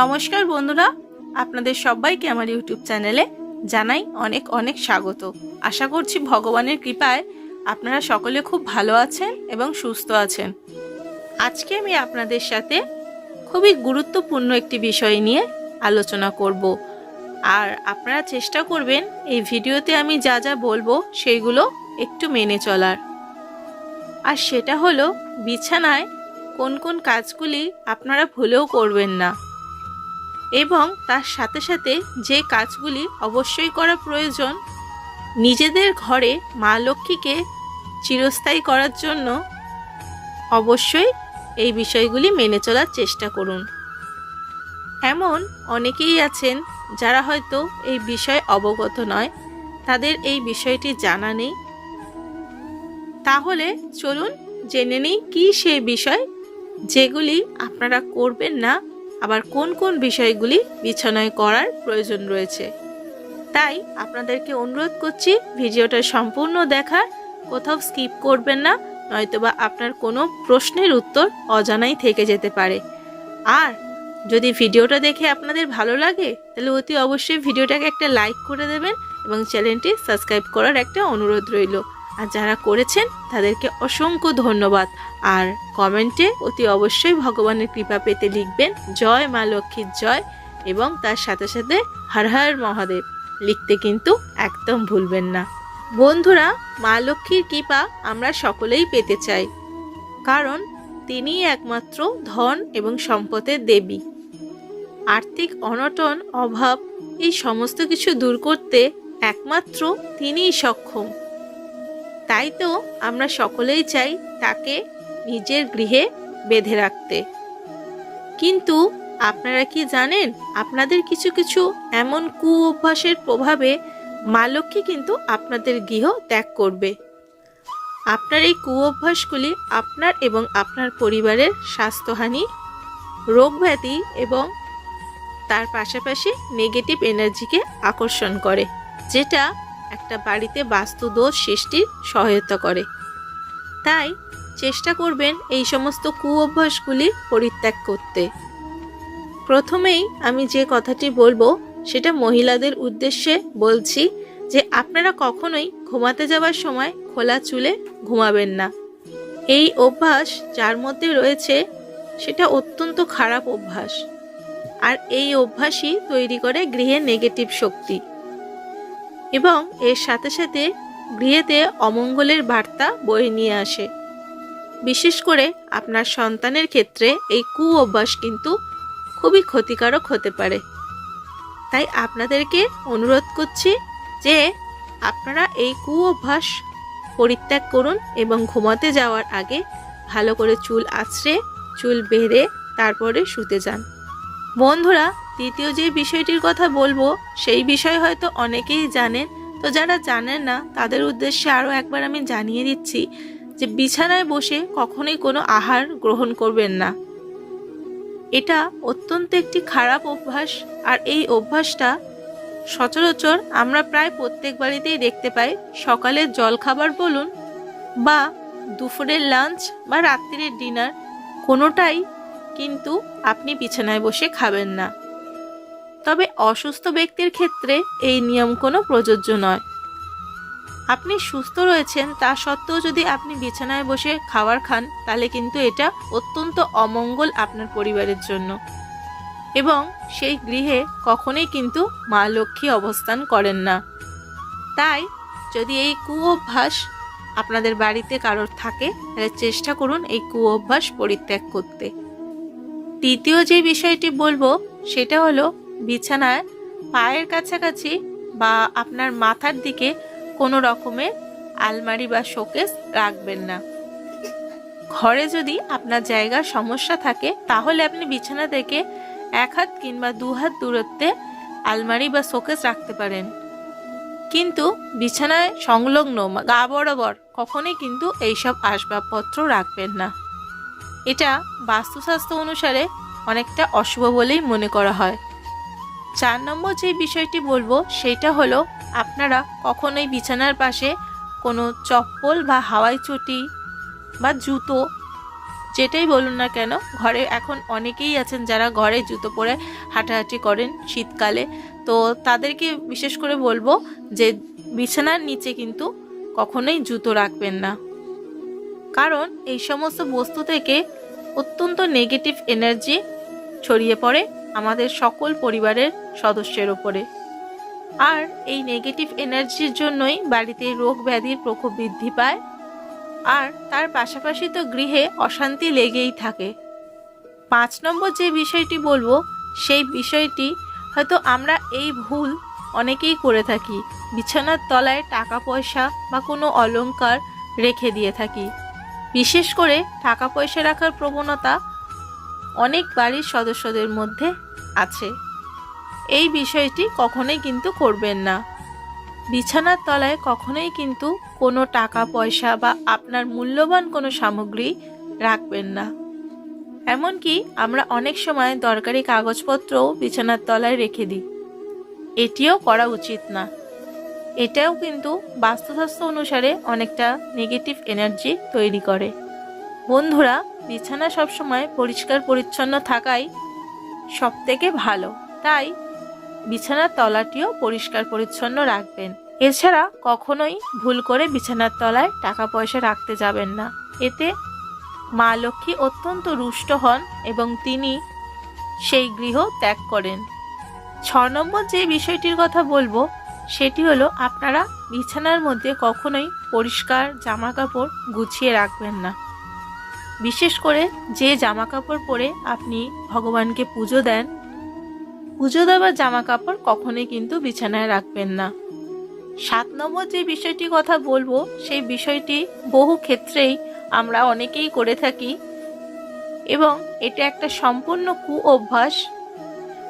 নমস্কার বন্ধুরা, আপনাদের সবাইকে আমার ইউটিউব চ্যানেলে জানাই অনেক অনেক স্বাগত। আশা করছি ভগবানের কৃপায় আপনারা সকলে খুব ভালো আছেন এবং সুস্থ আছেন। আজকে আমি আপনাদের সাথে খুবই গুরুত্বপূর্ণ একটি বিষয় নিয়ে আলোচনা করব। আর আপনারা চেষ্টা করবেন এই ভিডিওতে আমি যা যা বলব সেইগুলো একটু মেনে চলার। আর সেটা হলো, বিছানায় কোন কোন কাজগুলি আপনারা ভুলেও করবেন না। এবং তার সাথে সাথে যে কাজগুলি অবশ্যই করা প্রয়োজন, নিজেদের ঘরে মা লক্ষ্মীকে চিরস্থায়ী করার জন্য অবশ্যই এই বিষয়গুলি মেনে চলার চেষ্টা করুন। এমন অনেকেই আছেন যারা হয়তো এই বিষয়ে অবগত নয়, তাদের এই বিষয়টি জানা নেই। তাহলে চলুন জেনে নিই কী সেই বিষয়, যেগুলি আপনারা করবেন না আবার কোন কোন বিষয়গুলি বিছানায় করার প্রয়োজন রয়েছে। তাই আপনাদেরকে অনুরোধ করছি ভিডিওটা সম্পূর্ণ দেখার, কোথাও স্কিপ করবেন না, নয়তোবা আপনার কোনো প্রশ্নের উত্তর অজানাই থেকে যেতে পারে। আর যদি ভিডিওটা দেখে আপনাদের ভালো লাগে, তাহলে অতি অবশ্যই ভিডিওটাকে একটা লাইক করে দেবেন এবং চ্যানেলটি সাবস্ক্রাইব করার একটা অনুরোধ রইল। আর যারা করেছেন, তাদেরকে অসংখ্য ধন্যবাদ। আর কমেন্টে অতি অবশ্যই ভগবানের কৃপা পেতে লিখবেন, জয় মা লক্ষ্মীর জয় এবং তার সাথে সাথে হর হর মহাদেব লিখতে কিন্তু একদম ভুলবেন না। বন্ধুরা, মা লক্ষ্মীর কৃপা আমরা সকলেই পেতে চাই, কারণ তিনিই একমাত্র ধন এবং সম্পদের দেবী। আর্থিক অনটন, অভাব, এই সমস্ত কিছু দূর করতে একমাত্র তিনিই সক্ষম। তাই তো আমরা সকলেই চাই তাকে নিজের গৃহে বেঁধে রাখতে। কিন্তু আপনারা কি জানেন, আপনাদের কিছু কিছু এমন কু অভ্যাসের প্রভাবে মা লক্ষ্মী কিন্তু আপনাদের গৃহ ত্যাগ করবে। আপনার এই কু অভ্যাসগুলি আপনার এবং আপনার পরিবারের স্বাস্থ্যহানি, রোগব্যাধি এবং তার পাশাপাশি নেগেটিভ এনার্জিকে আকর্ষণ করে, যেটা একটা বাড়িতে বাস্তু দোষ সৃষ্টির সহায়তা করে। তাই চেষ্টা করবেন এই সমস্ত কু অভ্যাসগুলি পরিত্যাগ করতে। প্রথমেই আমি যে কথাটি বলব, সেটা মহিলাদের উদ্দেশ্যে বলছি যে আপনারা কখনোই ঘুমাতে যাওয়ার সময় খোলা চুলে ঘুমাবেন না। এই অভ্যাস যার মধ্যে রয়েছে, সেটা অত্যন্ত খারাপ অভ্যাস। আর এই অভ্যাসই তৈরি করে গৃহে নেগেটিভ শক্তি। এবং এর সাথে সাথে গৃহেতে অমঙ্গলের বার্তা বয়ে নিয়ে আসে। বিশেষ করে আপনার সন্তানের ক্ষেত্রে এই কু অভ্যাস কিন্তু খুবই ক্ষতিকারক হতে পারে। তাই আপনাদেরকে অনুরোধ করছি যে আপনারা এই কু অভ্যাস পরিত্যাগ করুন এবং ঘুমাতে যাওয়ার আগে ভালো করে চুল আছড়ে চুল বেঁধে, তারপরে শুতে যান। বন্ধুরা দ্বিতীয় যে বিষয়টির কথা বলব, সেই বিষয় হয়তো অনেকেই জানেন। তো যারা জানেন না, তাদের উদ্দেশ্যে আরও একবার আমি জানিয়ে দিচ্ছি যে বিছানায় বসে কখনোই কোনো আহার গ্রহণ করবেন না। এটা অত্যন্ত একটি খারাপ অভ্যাস আর এই অভ্যাসটা সচরাচর আমরা প্রায় প্রত্যেক বাড়িতেই দেখতে পাই। সকালের জলখাবার বলুন বা দুপুরের লাঞ্চ বা রাত্রির ডিনার, কোনোটাই কিন্তু আপনি বিছানায় বসে খাবেন না। তবে অসুস্থ ব্যক্তির ক্ষেত্রে এই নিয়ম কোনো প্রযোজ্য নয়। আপনি সুস্থ রয়েছেন, তা সত্ত্বেও যদি আপনি বিছানায় বসে খাবার খান, তাহলে কিন্তু এটা অত্যন্ত অমঙ্গল আপনার পরিবারের জন্য। এবং সেই গৃহে কখনোই কিন্তু মা লক্ষ্মী অবস্থান করেন না। তাই যদি এই কু অভ্যাস আপনাদের বাড়িতে কারোর থাকে, তাহলে চেষ্টা করুন এই কু অভ্যাস পরিত্যাগ করতে। তৃতীয় যে বিষয়টি বলব, সেটা হলো বিছানায় পায়ের কাছাকাছি বা আপনার মাথার দিকে কোনো রকমের আলমারি বা শোকেস রাখবেন না। ঘরে যদি আপনার জায়গার সমস্যা থাকে, তাহলে আপনি বিছানা থেকে এক হাত কিংবা দু হাত দূরত্বে আলমারি বা শোকেস রাখতে পারেন। কিন্তু বিছানায় সংলগ্ন গা বরাবর কখনোই কিন্তু এইসব আসবাবপত্র রাখবেন না। এটা বাস্তুশাস্ত্র অনুসারে অনেকটা অশুভ বলেই মনে করা হয়। চার নম্বর যে বিষয়টি বলব, সেটা হলো আপনারা কখনোই বিছানার পাশে কোনো চপ্পল বা হাওয়াই চটি বা জুতো, যেটাই বলুন না কেন, ঘরে এখন অনেকেই আছেন যারা ঘরে জুতো পরে হাঁটাহাঁটি করেন শীতকালে। তো তাদেরকে বিশেষ করে বলব যে বিছানার নিচে কিন্তু কখনোই জুতো রাখবেন না। কারণ এই সমস্ত বস্তু থেকে অত্যন্ত নেগেটিভ এনার্জি ছড়িয়ে পড়ে। আমাদের সকল পরিবারের সদস্যের ওপরে আর এই নেগেটিভ এনার্জির জন্যই বাড়িতে রোগ ব্যাধির প্রকোপ বৃদ্ধি পায়। আর তার পাশাপাশি তো গৃহে অশান্তি লেগেই থাকে। পাঁচ নম্বর যে বিষয়টি বলব, সেই বিষয়টি হয়তো আমরা এই ভুল অনেকেই করে থাকি। বিছানার তলায় টাকা পয়সা বা কোনো অলংকার রেখে দিয়ে থাকি। বিশেষ করে টাকা পয়সা রাখার প্রবণতা অনেক বাড়ির সদস্যদের মধ্যে আছে। এই বিষয়টি কখনোই কিন্তু করবেন না। বিছানার তলায় কখনোই কিন্তু কোনো টাকা, পয়সা বা আপনার মূল্যবান কোনো সামগ্রী রাখবেন না। এমনকি আমরা অনেক সময় দরকারি কাগজপত্রও বিছানার তলায় রেখে দিই। এটিও করা উচিত না। এটাও কিন্তু বাস্তুশাস্ত্র অনুসারে অনেকটা নেগেটিভ এনার্জি তৈরি করে। বন্ধুরা বিছানা সবসময় পরিষ্কার পরিচ্ছন্ন থাকাই সব থেকে ভালো। তাই বিছানার তলাটিও পরিষ্কার পরিচ্ছন্ন রাখবেন। এছাড়া কখনোই ভুল করে বিছানার তলায় টাকা পয়সা রাখতে যাবেন না। এতে মা লক্ষ্মী অত্যন্ত রুষ্ট হন এবং তিনি সেই গৃহ ত্যাগ করেন। ছ নম্বর যে বিষয়টির কথা বলব, সেটি হলো আপনারা বিছানার মধ্যে কখনোই পরিষ্কার জামা কাপড় গুছিয়ে রাখবেন না। বিশেষ করে যে জামা কাপড় পরে আপনি ভগবানকে পুজো দেন, পুজো দেওয়ার জামা কাপড় কখনোই কিন্তু বিছানায় রাখবেন না। সাত নম্বর যে বিষয়টি কথা বলব, সেই বিষয়টি বহু ক্ষেত্রেই আমরা অনেকেই করে থাকি এবং এটা একটা সম্পূর্ণ কু অভ্যাস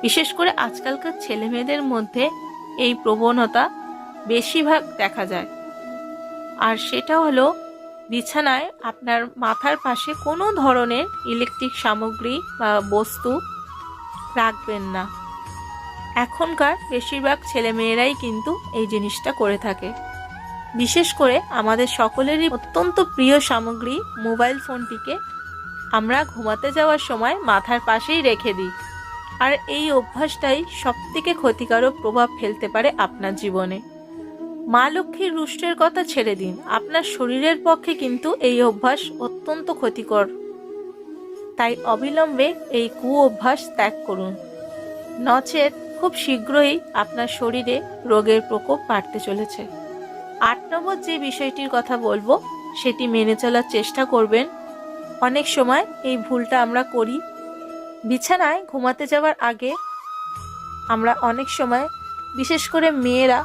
বিশেষ করে আজকালকার ছেলে মেয়েদের মধ্যে এই প্রবণতা বেশিরভাগ দেখা যায়। আর সেটা হলো বিছানায় আপনার মাথার পাশে কোনো ধরনের ইলেকট্রিক সামগ্রী বা বস্তু রাখবেন না। এখনকার বেশিরভাগ ছেলেমেয়েরাই কিন্তু এই জিনিসটা করে থাকে। বিশেষ করে আমাদের সকলেরই অত্যন্ত প্রিয় সামগ্রী মোবাইল ফোনটিকে আমরা ঘুমাতে যাওয়ার সময় মাথার পাশেই রেখে দিই। আর এই অভ্যাসটাই সবথেকে ক্ষতিকারক প্রভাব ফেলতে পারে আপনার জীবনে। মা লক্ষ্মীর রুষ্টের কথা ছেড়ে দিন। আপনার শরীরের পক্ষে কিন্তু এই অভ্যাস অত্যন্ত ক্ষতিকর। তাই অবিলম্বে এই কু অভ্যাস ত্যাগ করুন। নচেত খুব শীঘ্রই আপনার শরীরে রোগের প্রকোপ বাড়তে চলেছে। আট নম্বর যে বিষয়টির কথা বলব, সেটি মেনে চলার চেষ্টা করবেন। অনেক সময় এই ভুলটা আমরা করি। বিছানায় ঘুমাতে যাওয়ার আগে আমরা অনেক সময়, বিশেষ করে মেয়েরা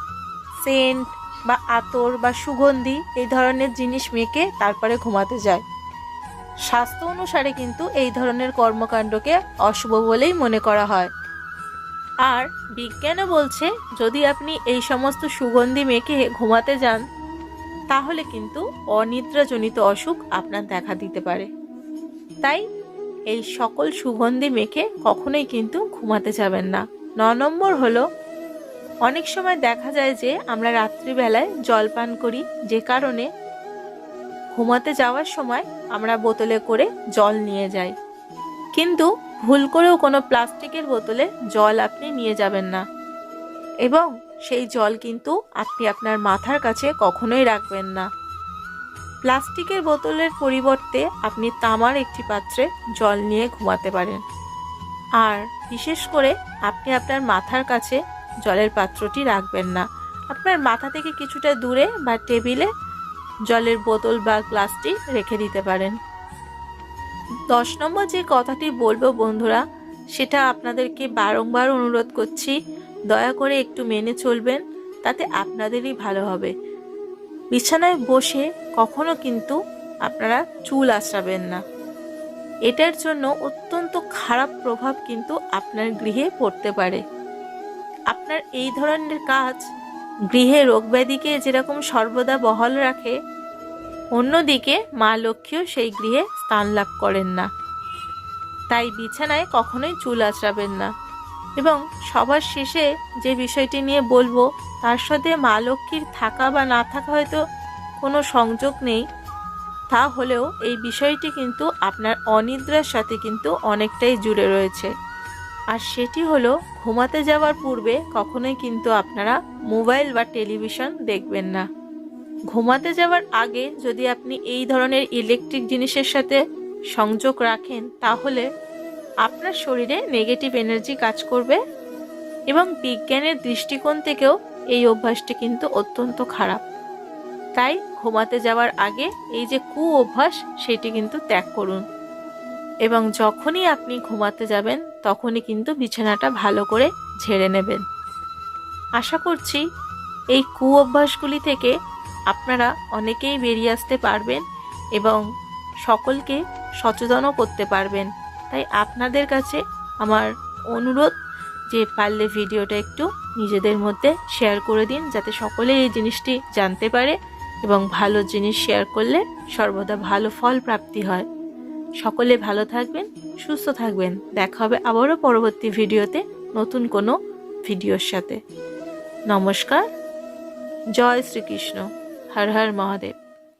সেন্ট বা আতর বা সুগন্ধি এই ধরনের জিনিস মেখে তারপরে ঘুমাতে যায়। স্বাস্থ্য অনুসারে কিন্তু এই ধরনের কর্মকাণ্ডকে অশুভ বলেই মনে করা হয়। আর বিজ্ঞানও বলছে, যদি আপনি এই সমস্ত সুগন্ধি মেখে ঘুমাতে যান, তাহলে কিন্তু অনিদ্রাজনিত অসুখ আপনার দেখা দিতে পারে। তাই এই সকল সুগন্ধি মেখে কখনোই কিন্তু ঘুমাতে যাবেন না। ন নম্বর হলো অনেক সময় দেখা যায় যে আমরা রাত্রিবেলায় জল পান করি, যে কারণে ঘুমাতে যাওয়ার সময় আমরা বোতলে করে জল নিয়ে যাই। কিন্তু ভুল করেও কোনো প্লাস্টিকের বোতলে জল আপনি নিয়ে যাবেন না। এবং সেই জল কিন্তু আপনি আপনার মাথার কাছে কখনোই রাখবেন না। প্লাস্টিকের বোতলের পরিবর্তে আপনি তামার একটি পাত্রে জল নিয়ে ঘুমাতে পারেন। আর বিশেষ করে আপনি আপনার মাথার কাছে জলের পাত্রটি রাখবেন না। আপনার মাথা থেকে কিছুটা দূরে বা টেবিলে জলের বোতল বা গ্লাসটি রেখে দিতে পারেন। দশ নম্বর যে কথাটি বলব বন্ধুরা, সেটা আপনাদেরকে বারংবার অনুরোধ করছি, দয়া করে একটু মেনে চলবেন, তাতে আপনাদেরই ভালো হবে। বিছানায় বসে কখনো কিন্তু আপনারা চুল আঁচড়াবেন না। এটার জন্য অত্যন্ত খারাপ প্রভাব কিন্তু আপনার গৃহে পড়তে পারে। আপনার এই ধরনের কাজ গৃহে রোগব্যাধিকে যেরকম সর্বদা বহাল রাখে, অন্যদিকে মা লক্ষ্মীও সেই গৃহে স্থান লাভ করেন না। তাই বিছানায় কখনোই চুল আঁচড়াবেন না। এবং সবার শেষে যে বিষয়টি নিয়ে বলব, তার সাথে মা লক্ষ্মীর থাকা বা না থাকা হয়তো কোনো সংযোগ নেই। তাহলেও এই বিষয়টি কিন্তু আপনার অনিদ্রার সাথে কিন্তু অনেকটাই জুড়ে রয়েছে। আর সেটি হলো, ঘুমাতে যাওয়ার পূর্বে কখনোই কিন্তু আপনারা মোবাইল বা টেলিভিশন দেখবেন না। ঘুমাতে যাওয়ার আগে যদি আপনি এই ধরনের ইলেকট্রিক জিনিসের সাথে সংযোগ রাখেন, তাহলে আপনার শরীরে নেগেটিভ এনার্জি কাজ করবে এবং বিজ্ঞানের দৃষ্টিকোণ থেকেও এই অভ্যাসটি কিন্তু অত্যন্ত খারাপ। তাই ঘুমাতে যাওয়ার আগে এই যে কু অভ্যাস সেটি কিন্তু ত্যাগ করুন। এবং যখনই আপনি ঘুমাতে যাবেন, তখনই কিন্তু বিছানাটা ভালো করে ঝেড়ে নেবেন। আশা করছি এই কু অভ্যাসগুলি থেকে আপনারা অনেকেই বেরিয়ে আসতে পারবেন এবং সকলকে সচেতনও করতে পারবেন। তাই আপনাদের কাছে আমার অনুরোধ যে পারলে ভিডিওটা একটু নিজেদের মধ্যে শেয়ার করে দিন, যাতে সকলে এই জিনিসটি জানতে পারে এবং ভালো জিনিস শেয়ার করলে সর্বদা ভালো ফল প্রাপ্তি হয়। সকলে ভালো থাকবেন, সুস্থ থাকবেন। দেখা হবে আবারও পরবর্তী ভিডিওতে নতুন কোনো ভিডিওর সাথে। নমস্কার, জয় শ্রীকৃষ্ণ, হর হর মহাদেব।